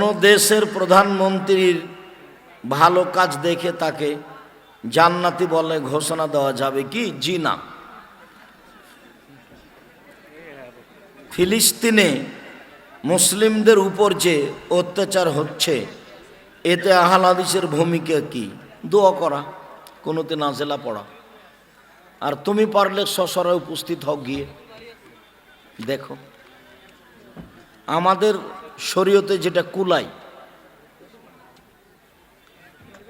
কোনো দেশের প্রধানমন্ত্রীর ভালো কাজ দেখে তাকে জান্নাতি বলে ঘোষণা দেওয়া যাবে কি? জি না। ফিলিস্তিনে মুসলিমদের উপর যে অত্যাচার হচ্ছে, এতে আহলাদিসের ভূমিকা কি? দোয়া করা কোনোতে নাজেলা পড়া। আর তুমি পারলে সসরায় উপস্থিত হও গিয়ে। দেখো, আমাদের শরীয়তে যেটা কুলাই,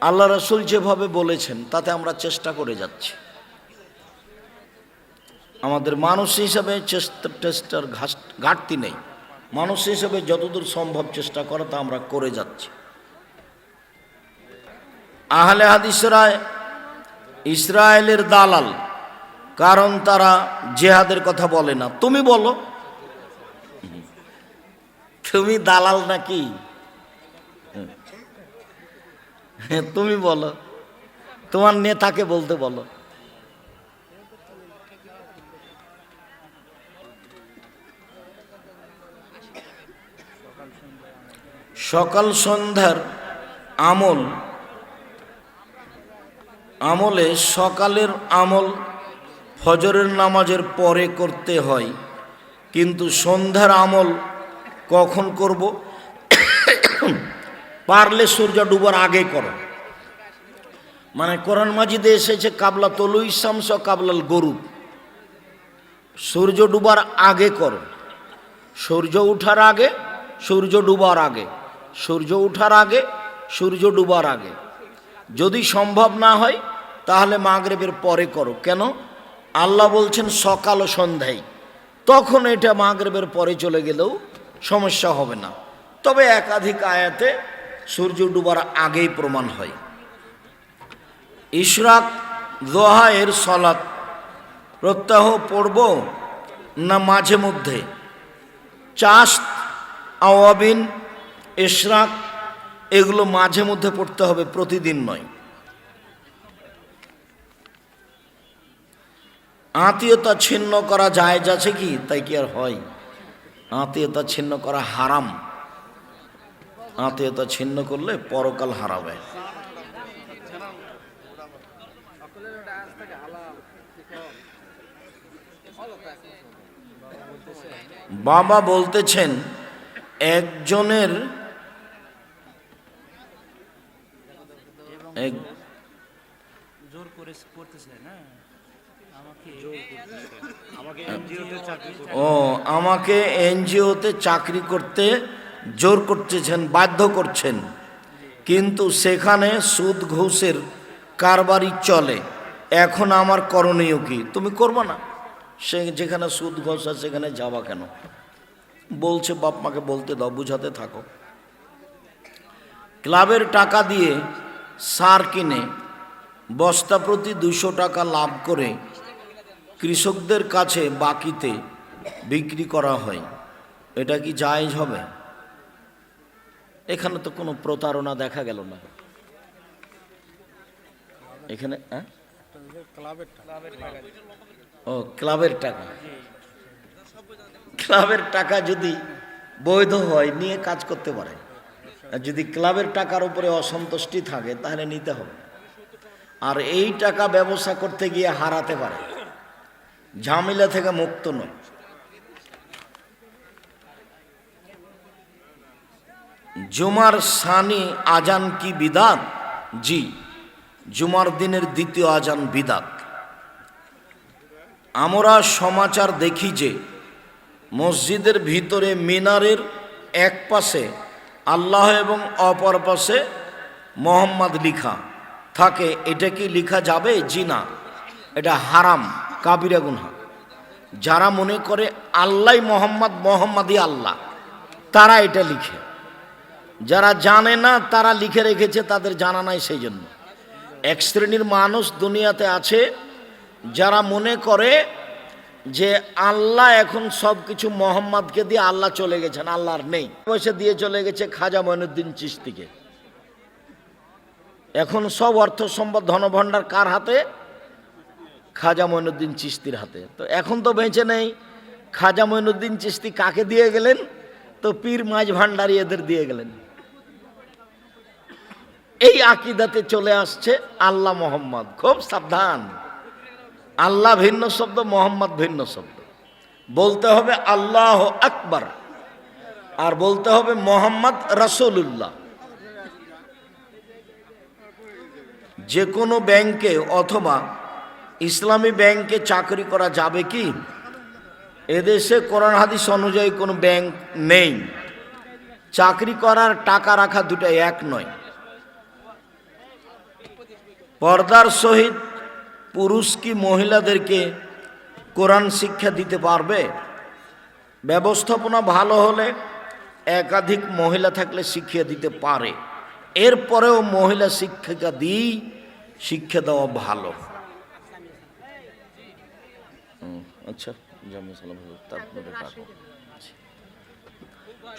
আল্লাহ রসুল যেভাবে বলেছেন, তাতে আমরা চেষ্টা করে যাচ্ছি। আমাদের মানুষ হিসাবে চেষ্টা, টেস্টার ঘাটতি নেই। মানুষ হিসাবে যতদূর সম্ভব চেষ্টা করা, তা আমরা করে যাচ্ছি। আহলে হাদিসরা ইসরায়েলের দালাল, কারণ তারা জেহাদের কথা বলে না। তুমি বলো তুমি দালাল নাকি? তুমি বলো। তোমার নেতাকে বলতে বলো। সকাল সন্ধ্যার আমল। আমলে সকালের আমল ফজরের নামাজের পরে করতে হয়। কিন্তু সন্ধ্যার আমল কখন করব? পারলে সূর্য ডুবার আগে করো। মানে কোরআন মাজিদে এসেছে, কাবলা তলুই শামস, কাবলাল গরু সূর্য ডুবার আগে করো। সূর্য উঠার আগে, সূর্য ডুবার আগে। সূর্য উঠার আগে, সূর্য ডুবার আগে। যদি সম্ভব না হয়, তাহলে মাগরেবের পরে করো। কেন? আল্লাহ বলছেন সকাল ও সন্ধ্যায়। তখন এটা মাগরেবের পরে চলে গেলেও সমস্যা হবে না। তবে একাধিক আয়াতে সূর্য ডুবার আগেই প্রমাণ হয়। ইশরাক, দোহা, এর সলাৎ প্রত্যাহ পড়ব না মাঝে মধ্যে? চাষ আওয়াবিন, ইশরাক, এগুলো মাঝে মধ্যে পড়তে হবে, প্রতিদিন নয়। আত্মীয়তা ছিন্ন করা যায় যাচ্ছে কি? তাই কি আর হয়? আত্মীয়তা ছিন্ন করা হারাম। আত্মীয়তা ছিন্ন করলে পরকাল হারাবে। বাবা বলতেছেন, একজনের জোর করে করতেছে, না? ও আমাকে এনজিওতে চাকরি করতে জোর করতেছেন বাধ্য করছেন। কিন্তু সেখানে সুদ ঘুষের কারবারই চলে। এখন আমার করণীয় কি? তুমি করব না। সে যেখানে সুদ ঘোষ আছে সেখানে যাবা কেন? বলছে বাপ মাকে বলতে দাও বুঝাতে থাকো। ক্লাবের টাকা দিয়ে সার কিনে বস্তা প্রতি দুশো টাকা লাভ করে কৃষকদের কাছে বাকিতে বিক্রি করা হয়। এটা কি জায়েজ হবে? এখানে তো কোনো প্রতারণা দেখা গেল না। এখানে হ্যাঁ? ও, ক্লাবের টাকা। ক্লাবের টাকা যদি বৈধ হয়, নিয়ে কাজ করতে পারে। আর যদি ক্লাবের টাকার উপরে অসন্তুষ্টি থাকে, তাহলে নিতে হবে। আর এই টাকা ব্যবসা করতে গিয়ে হারাতে পারে। ঝামেলা থেকে মুক্ত নয়। জুমার সানি আজান কি বিদাত? জি, জুমার দিনের দ্বিতীয় আজান বিদাত। আমরা সমাচার দেখি যে মসজিদের ভিতরে মিনারের এক পাশে আল্লাহ এবং অপর পাশে মোহাম্মদ লিখা। থাকে, এটা কি লিখা যাবে? জি না, এটা হারাম। কাবিরা গুনহা। যারা মনে করে আল্লাহ মোহাম্মদ, মোহাম্মদই আল্লাহ, তারা এটা লিখে। যারা জানে না, তারা লিখে রেখেছে, তাদের জানা নাই সেই জন্য এক শ্রেণির মানুষ দুনিয়াতে আছে, যারা মনে করে যে আল্লাহ এখন সব কিছু মোহাম্মদকে দিয়ে আল্লাহ চলে গেছেন, আল্লাহর নেই। পয়সা দিয়ে চলে গেছে খাজা মঈনুদ্দিন চিস্তিকে এখন সব অর্থ সম্পদ ধনভাণ্ডার কার হাতে? খাজা মঈনুদ্দিন চিস্তির হাতে। তো এখন তো বেঁচে নেই। খাজা মঈনুদ্দিন চিস্তি কাকে দিয়ে গেলেন? তো পীর মাঝ ভান্ডারি এদের দিয়ে গেলেন। এই আকিদাতে চলে আসছে আল্লাহ মোহাম্মদ। খুব সাবধান। আল্লাহ ভিন্ন শব্দ, মোহাম্মদ ভিন্ন শব্দ। বলতে হবে আল্লাহ আকবার। আর বলতে হবে মোহাম্মদ রসুল্লাহ যে কোনো ব্যাংকে অথবা ইসলামী ব্যাংকে চাকরি করা যাবে কি? এদেশে কোরআন হাদিস অনুযায়ী কোনো ব্যাংক নেই। চাকরি করার টাকা রাখা দুটো এক নয়। পর্দার সহিত পুরুষ কি মহিলাদেরকে কোরআন শিক্ষা দিতে পারবে? ব্যবস্থাপনা ভালো হলে একাধিক মহিলা থাকলে শিখিয়ে দিতে পারে। এরপরেও মহিলা শিক্ষিকা দিয়েই শিক্ষা দেওয়া ভালো। আচ্ছা জামি সালাম হলো, তারপরে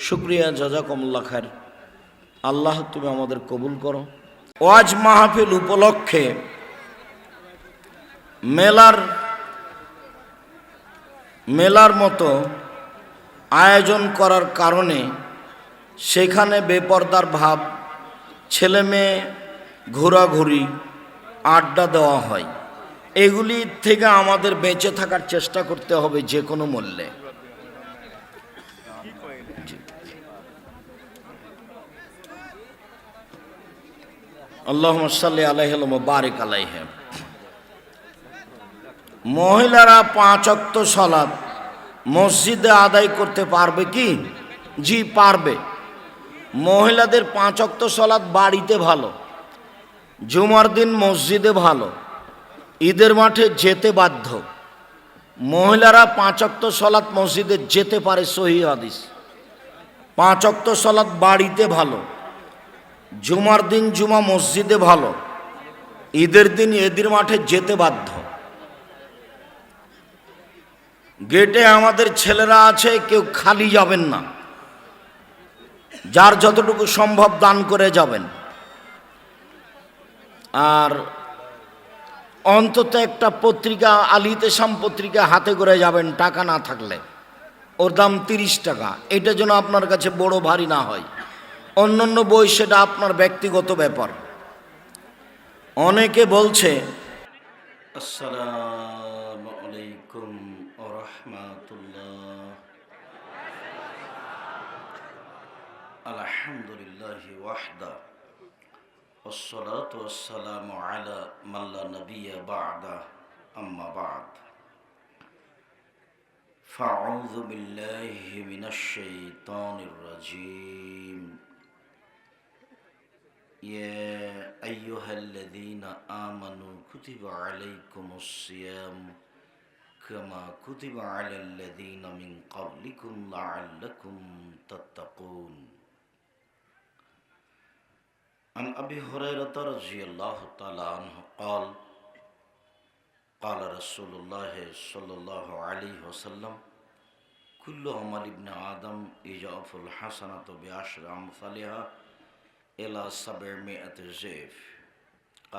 শুক্রিয়া জাজাকমুল্লা খার আল্লাহ তুমি আমাদের কবুল করো। ওয়াজ মাহফিল উপলক্ষে মেলার মেলার মতো আয়োজন করার কারণে সেখানে বেপর্দার ভাব ছেলে মেয়ে ঘোরাঘুরি আড্ডা দেওয়া হয়। এগুলি থেকে আমাদের বেঁচে থাকার চেষ্টা করতে হবে যে কোনো মূল্যে। আল্লাহ সাল্লি আলাইহ বারিক আলাইহ মহিলারা পাঁচ অক্ত সলাদ মসজিদে আদায় করতে পারবে কি? জি, পারবে। মহিলাদের পাঁচ অক্ত সলাদ বাড়িতে ভালো, জুমার দিন মসজিদে ভালো ঈদের মাঠে যেতে বাধ্য। মহিলারা পাঁচ অক্ত সলাৎ মসজিদে যেতে পারে সহি হাদিস। পাঁচ অক্ত সলাৎ বাড়িতে ভালো, জুমার দিন জুমা মসজিদে ভালো, ঈদের দিন ঈদের মাঠে যেতে বাধ্য। গেটে আমাদের ছেলেরা আছে, কেউ খালি যাবেন না। যার যতটুকু সম্ভব দান করে যাবেন। আর অন্তত একটা পত্রিকা, আলিতে সাম পত্রিকা হাতে করে যাবেন, টাকা না থাকলে। ওর দাম তিরিশ টাকা। এটা যেন আপনার কাছে বড় ভারী না হয়। অন্যান্য বই সেটা আপনার ব্যক্তিগত ব্যাপার। অনেকে বলছে, আসসালামু والصلاة والسلام على من لا نبي بعده أما بعد. فأعوذ بالله من الشيطان الرجيم. يا أيها الذين آمنوا كتب عليكم الصيام كما كتب على الذين من قبلكم لعلكم تتقون. عن أبي هريرة رضي الله تعالى عنه قال قال رسول الله صلى الله عليه وسلم كل عمل ابن آدم يجاف الحسنة بعشر أمثالها إلى سبعمائة زيف